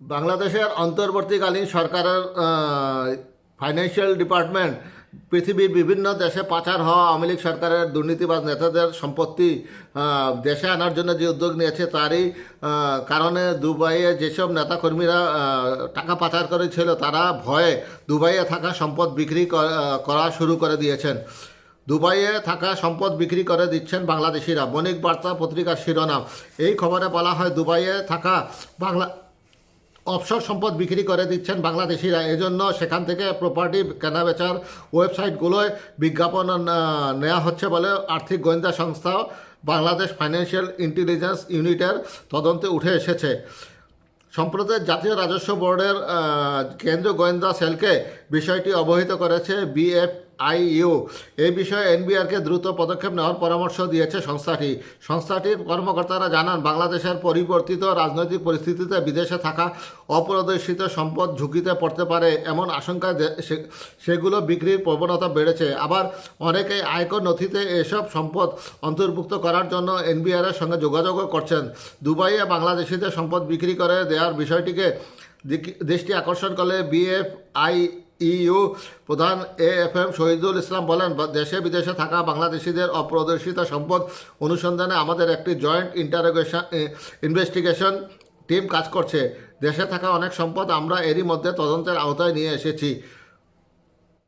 বাংলাদেশের অন্তর্বর্তীকালীন সরকারের ফাইন্যান্সিয়াল ডিপার্টমেন্ট পৃথিবীর বিভিন্ন দেশে পাচার হওয়া আওয়ামী লীগ সরকারের দুর্নীতিবাজ নেতাদের সম্পত্তি দেশে আনার জন্য যে উদ্যোগ নিয়েছে তারই কারণে দুবাইয়ে যেসব নেতাকর্মীরা টাকা পাচার করেছিল তারা ভয়ে দুবাইয়ে থাকা সম্পদ বিক্রি করা শুরু করে দিয়েছেন। দুবাইয়ে থাকা সম্পদ বিক্রি করে দিচ্ছেন বাংলাদেশিরা। বণিক বার্তা পত্রিকার শিরোনাম। এই খবরে বলা হয়, দুবাইয়ে থাকা বাংলা অবসর সম্পদ বিক্রি করে দিচ্ছেন বাংলাদেশিরা। এজন্য সেখান থেকে প্রপার্টি কেনাবেচার ওয়েবসাইটগুলোয় বিজ্ঞাপন নেওয়া হচ্ছে বলে আর্থিক গোয়েন্দা সংস্থা বাংলাদেশ ফাইন্যান্সিয়াল ইন্টেলিজেন্স ইউনিটের তদন্তে উঠে এসেছে। সম্প্রতি জাতীয় রাজস্ব বোর্ডের কেন্দ্রীয় গোয়েন্দা সেলকে বিষয়টি অবহিত করেছে বিএফআইইউ। এই বিষয়ে এনবিআরকে দ্রুত পদক্ষেপ নেওয়ার পরামর্শ দিয়েছে সংস্থাটি। সংস্থাটির কর্মকর্তারা জানান, বাংলাদেশের পরিবর্তিত রাজনৈতিক পরিস্থিতিতে বিদেশে থাকা অপ্রদর্শিত সম্পদ ঝুঁকিতে পড়তে পারে এমন আশঙ্কা সেগুলো বিক্রির প্রবণতা বেড়েছে। আবার অনেকেই আয়কর নথিতে এসব সম্পদ অন্তর্ভুক্ত করার জন্য এনবিআর এর সঙ্গে যোগাযোগও করছেন। দুবাইয়ে বাংলাদেশিদের সম্পদ বিক্রি করে দেওয়ার বিষয়টিকে দৃষ্টি আকর্ষণ করলে বিএফআই ইউ প্রধান A F M Shahidul Islam বলেন দেশে বিদেশে থাকা বাংলাদেশিদের অপ্রদর্শিত সম্পদ অনুসন্ধানে আমাদের একটি জয়েন্ট ইন্টারোগেশন ইনভেস্টিগেশন টিম কাজ করছে। দেশে থাকা অনেক সম্পদ আমরা এরই মধ্যে তদন্তের আওতায় নিয়ে এসেছি।